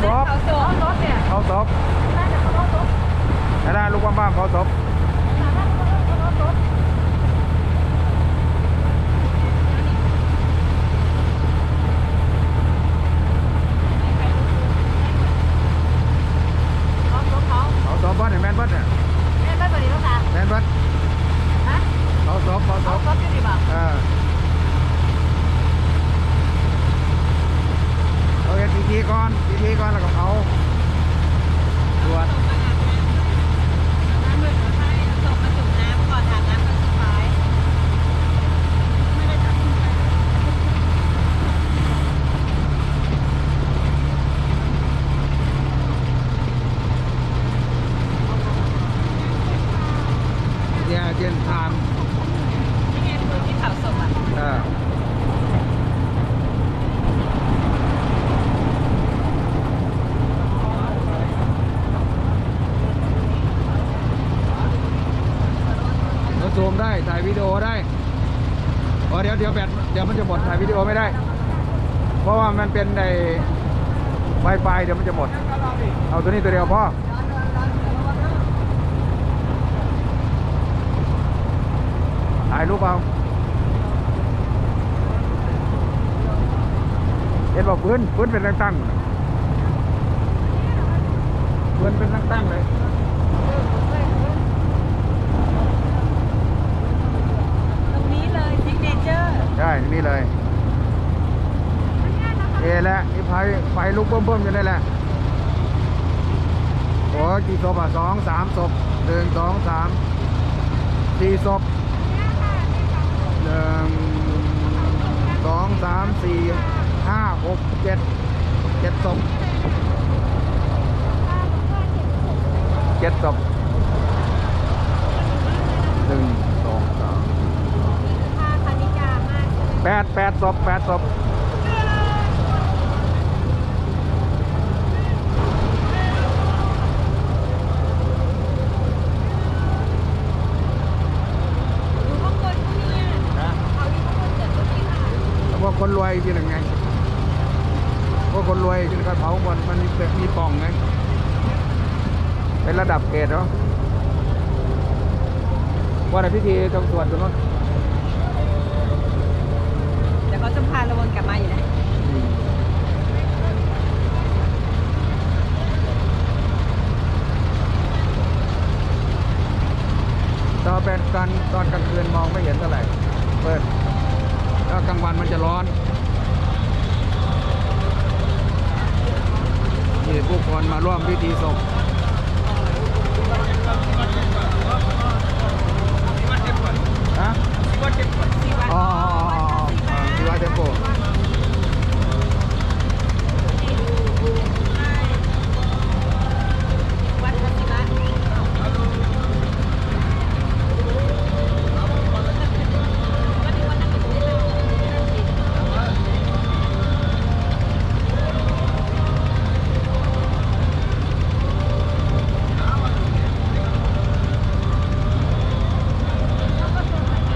าซบเขาซบเขาสยเขาซบถ้าได้ลูกบ้านบ้าๆเขาซบก่อน สวด น้ำมือของไทยส่งมาจุ่มน้ำก่อนอาบน้ำครั้งสุดท้ายไม่ได้จับมือไป เนี่ยเจนทาน นี่ไงคือที่เผาศพอะ เออเราซูมได้ ถ่ายวิดีโอได้อ๋อเดี๋ยวเดี๋ยวแบตเดี๋ยวมันจะหมดถ่ายวิดีโอไม่ได้ เพราะว่ามันเป็นในไวไฟเดี๋ยวมันจะหมด เอาตัวนี้ตัวเดียวพ่อถ่ายรูปเอาเห็นบอกพื้นพื้นเป็นตั้งๆพื้นเป็นตั้งๆเลย ตรงนี้เลยซิกเนเจอร์ ได้ นี่เลย เอแล้วนี่ไฟไฟลุกเบิ่มๆอยู่นี่แหละโอ้กี่ศพอะสองสามศพหนึ่งสองสามสี่ศพหนึ่งสองสามสี่ห้าหกเจ็ดเจ็ดศพเจ็ดศพหนึ่งสองสาม นี่คือผ้าคานิกามากใช่ไหม แปดแปดศพแปดศพอยู่ข้างบนก็มีอะนะเอาอยู่ข้างบนเกิดตรงนี้ค่ะแล้วพวกคนรวยที่หนึ่งไงพวกคนรวยที่เขาเผาหมดมันมีเปมีปล่องไง เป็นระดับเกรดเนาะว่าในพิธีตรงสวดตรงนั้น เดี๋ยวเขาจะพาเราวนกลับมาอยู่นะ ตอนตอนตอนกลางคืนมองไม่เห็นเท่าไหร่ เปิดแล้วกลางวันมันจะร้อนนี่ผู้คนมาร่วมพิธีศพ